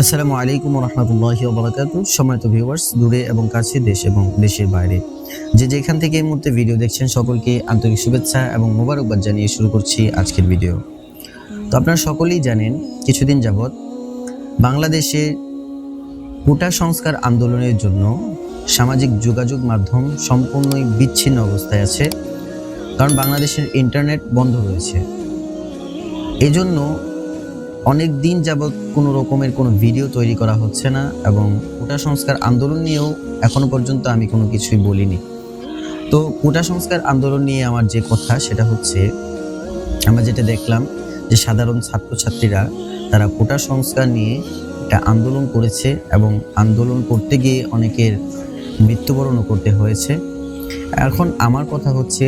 আসসালামু আলাইকুম রহমতুল্লাহি ওবরাকাত সময়ত ভিউয়ার্স দূরে এবং কাছে, দেশ এবং দেশের বাইরে। যে যেখান থেকে এই মুহূর্তে ভিডিও দেখছেন, সকলকে আন্তরিক শুভেচ্ছা এবং মোবারকবাদ জানিয়ে শুরু করছি আজকের ভিডিও তো আপনারা সকলেই জানেন, কিছুদিন যাবৎ বাংলাদেশে কোটা সংস্কার আন্দোলনের জন্য সামাজিক যোগাযোগ মাধ্যম সম্পূর্ণই বিচ্ছিন্ন অবস্থায় আছে। কারণ বাংলাদেশের ইন্টারনেট বন্ধ রয়েছে। এজন্য অনেক দিন যাবৎ কোনো রকমের কোনো ভিডিও তৈরি করা হচ্ছে না এবং কোটা সংস্কার আন্দোলন নিয়েও এখনও পর্যন্ত আমি কোনো কিছুই বলিনি। তো কোটা সংস্কার আন্দোলন নিয়ে আমার যে কথা সেটা হচ্ছে, আমরা যেটা দেখলাম যে সাধারণ ছাত্রছাত্রীরা তারা কোটা সংস্কার নিয়ে একটা আন্দোলন করেছে এবং আন্দোলন করতে গিয়ে অনেকের মৃত্যুবরণও করতে হয়েছে। এখন আমার কথা হচ্ছে,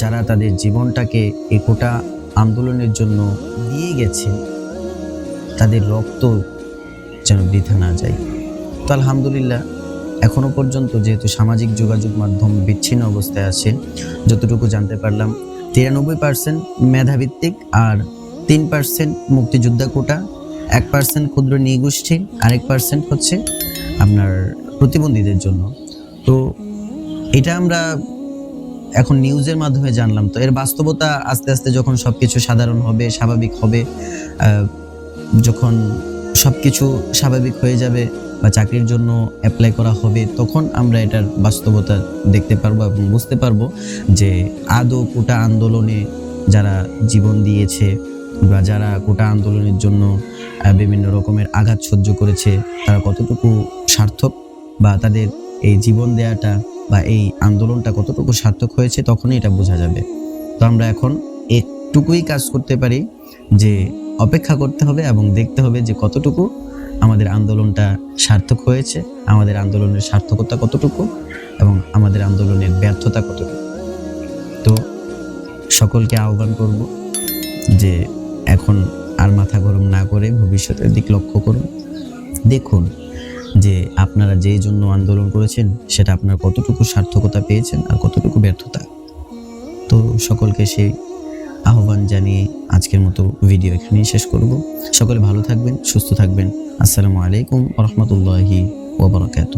যারা তাদের জীবনটাকে এই কোটা আন্দোলনের জন্য দিয়ে গেছে, তাদের রক্ত যেন বৃথা না যায়। তো আলহামদুলিল্লাহ এখনও পর্যন্ত যেহেতু সামাজিক যোগাযোগ মাধ্যম বিচ্ছিন্ন অবস্থায় আছে, যতটুকু জানতে পারলাম, তিরানব্বই পার্সেন্ট মেধাভিত্তিক আর তিন পার্সেন্ট মুক্তিযোদ্ধা কোটা, এক পার্সেন্ট ক্ষুদ্র নিগোষ্ঠী, আরেক পার্সেন্ট হচ্ছে আপনার প্রতিবন্ধীদের জন্য। তো এটা আমরা এখন নিউজের মাধ্যমে জানলাম তো। এর বাস্তবতা আস্তে আস্তে যখন সব কিছু সাধারণ হবে, স্বাভাবিক হবে যখন সব কিছু স্বাভাবিক হয়ে যাবে বা চাকরির জন্য অ্যাপ্লাই করা হবে, তখন আমরা এটার বাস্তবতা দেখতে পারব এবং বুঝতে পারব যে আদৌ কোটা আন্দোলনে যারা জীবন দিয়েছে বা যারা কোটা আন্দোলনের জন্য বিভিন্ন রকমের আঘাত সহ্য করেছে, তারা কতটুকু সার্থক বা তাদের এই জীবন দেয়াটা বা এই আন্দোলনটা কতটুকু সার্থক হয়েছে তখনই এটা বোঝা যাবে। তো আমরা এখন একটুকুই কাজ করতে পারি যে অপেক্ষা করতে হবে এবং দেখতে হবে যে কতটুকু আমাদের আন্দোলনটা সার্থক হয়েছে, আমাদের আন্দোলনের সার্থকতা কতটুকু এবং আমাদের আন্দোলনের ব্যর্থতা কতটুকু। তো সকলকে আহ্বান করব যে এখন আর মাথা গরম না করে ভবিষ্যতের দিক লক্ষ্য করুন। দেখুন আপনারা যেই জন্য আন্দোলন করেছেন, সেটা আপনার কতটুকু সার্থকতা পেয়েছেন আর কতটুকু ব্যর্থতা? তো সকলকে সেই আহ্বান জানিয়ে আজকের মতো ভিডিও এখানেই শেষ করব। সকলে ভালো থাকবেন, সুস্থ থাকবেন। আসসালামু আলাইকুম রহমতুল্লাহি ওবরাকাত.